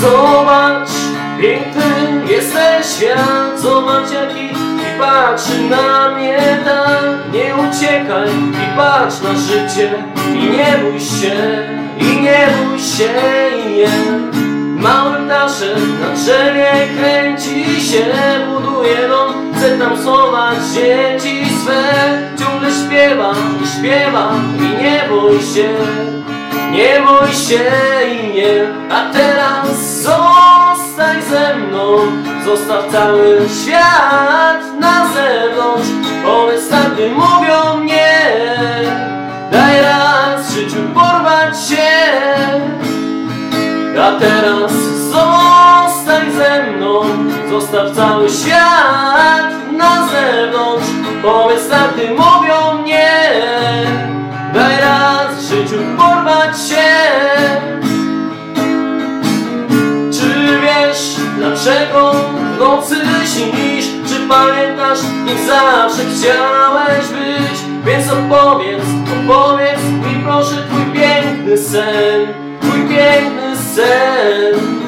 Zobacz, piękny jest ten świat. Zobacz jaki i patrzy na mnie tak. Nie uciekaj i patrz na życie. I nie bój się, i nie bój się, i nie. Mały na drzewie kręci się. Buduje dom, tam schować dzieci swe. Ciągle śpiewa i śpiewa i nie bój się Nie bój się i nie. A teraz Zostaw cały świat na zewnątrz. Tak, gdy mówią nie. Daj raz w życiu porwać się. A teraz zostań ze mną. Zostaw cały świat na zewnątrz. Tak, gdy mówią śnisz? Czy pamiętasz, jak zawsze chciałeś być? Więc opowiedz, opowiedz mi proszę twój piękny sen Twój piękny sen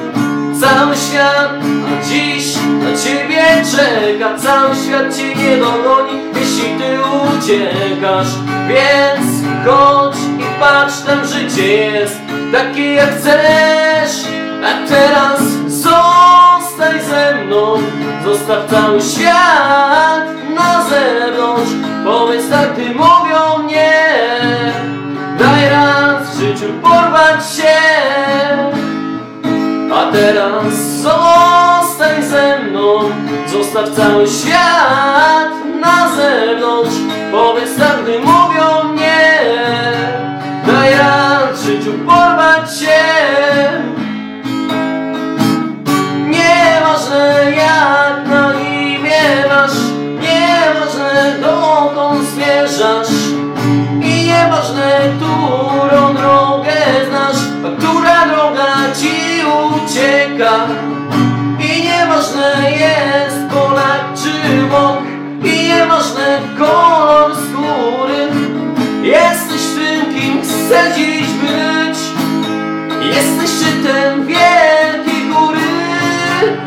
Cały świat a dziś na ciebie czeka Cały świat cię nie dogoni, jeśli ty uciekasz Więc chodź i patrz, tam życie jest takie jak chcesz A teraz zostań ze mną Zostaw cały świat na zewnątrz. Powiedz tak, ty mówią nie Daj raz w życiu porwać się. A teraz zostań ze mną Zostaw cały świat na zewnątrz. Powiedz tak, gdy mówią nie Daj raz w życiu porwać się chcesz dziś być. Jesteś szczytem wielkiej góry?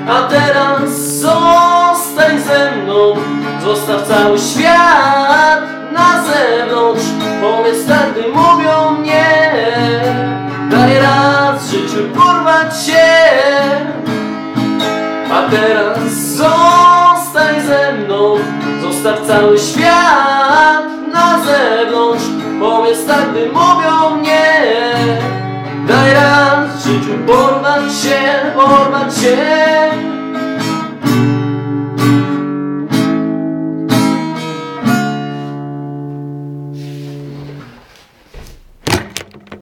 A teraz zostań ze mną. Zostaw cały świat na zewnątrz. Powiedz tak, gdy mówią nie Daj raz życiu porwać się. A teraz zostań ze mną. Zostaw cały świat na zewnątrz Powiedz tak, gdy mówią nie Daj raz w życiu porwać się, porwać się